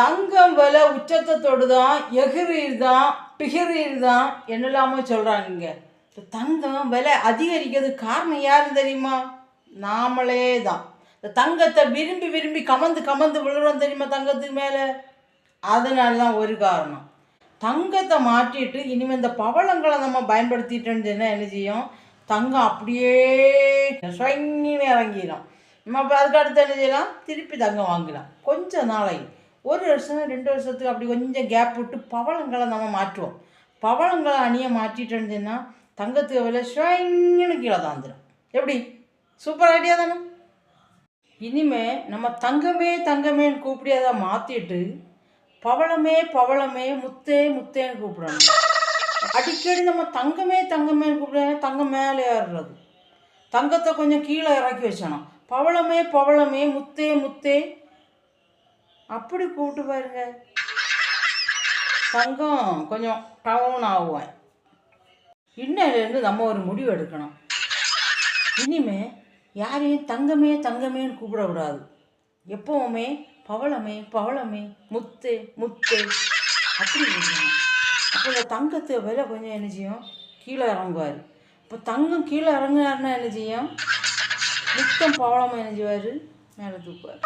தங்கம் விலை உச்சத்தை தொடுதான் எகிரிதான் பிகிரிதான் என்னெல்லாமோ சொல்கிறாங்க இங்கே இந்த தங்கம் விலை அதிகரிக்கிறது காரணம் யாருன்னு தெரியுமா? நாமளே தான் இந்த தங்கத்தை விரும்பி விரும்பி கமந்து கமந்து விழுறோம் தெரியுமா தங்கத்துக்கு மேலே? அதனால தான் ஒரு காரணம். தங்கத்தை மாற்றிட்டு இனிமேல் இந்த பவளங்களை நம்ம பயன்படுத்திட்டோன்னு சொன்னால் என்ன செய்யும்? தங்கம் அப்படியே ஸ்வங்கின்னு இறங்கிடும் நம்ம அதுக்கு அடுத்து என்ன செய்யலாம்? திருப்பி தங்கம் வாங்கலாம். கொஞ்சம் நாளைக்கு. ஒரு வருஷம் ரெண்டு வருஷத்துக்கு அப்படி கொஞ்சம் கேப் விட்டு பவளங்களை நம்ம மாற்றுவோம். பவளங்களை அணியை மாற்றிட்டு இருந்தீங்கன்னா தங்கத்துக்கு விலை ஸ்வங்கின்னு கீழே தாந்துடும் எப்படி? சூப்பர் ஐடியா தானே? இனிமே நம்ம தங்கமே தங்கமேன்னு கூப்பிடி அதை மாற்றிட்டு பவளமே பவளமே முத்தே முத்தேன்னு கூப்பிடணும். அடிக்கடி நம்ம தங்கமே தங்கமேன்னு கூப்பிட தங்கம் மேலே ஏறுறது. தங்கத்தை கொஞ்சம் கீழே இறக்கி வச்சணும். பவளமே பவளமே முத்தே முத்தே அப்படி கூப்பிட்டு பாருங்க. தங்கம் கொஞ்சம் டவுன் ஆகுவேன். இன்னிலேருந்து நம்ம ஒரு முடிவு எடுக்கணும். இனிமே யாரையும் தங்கமே தங்கமேன்னு கூப்பிடக்கூடாது எப்பவுமே பவளமே பவளமே முத்து முத்து அப்படி கூப்பிடணும் அப்போ இந்த தங்கத்து விலை கொஞ்சம் என்ன செய்யும்? கீழே இறங்குவார். இப்போ தங்கம் கீழே இறங்குனாருன்னா என்ன செய்யும்? முத்தம் பவளமாக என்ன செய்வார்? மேலே தூக்குவார்.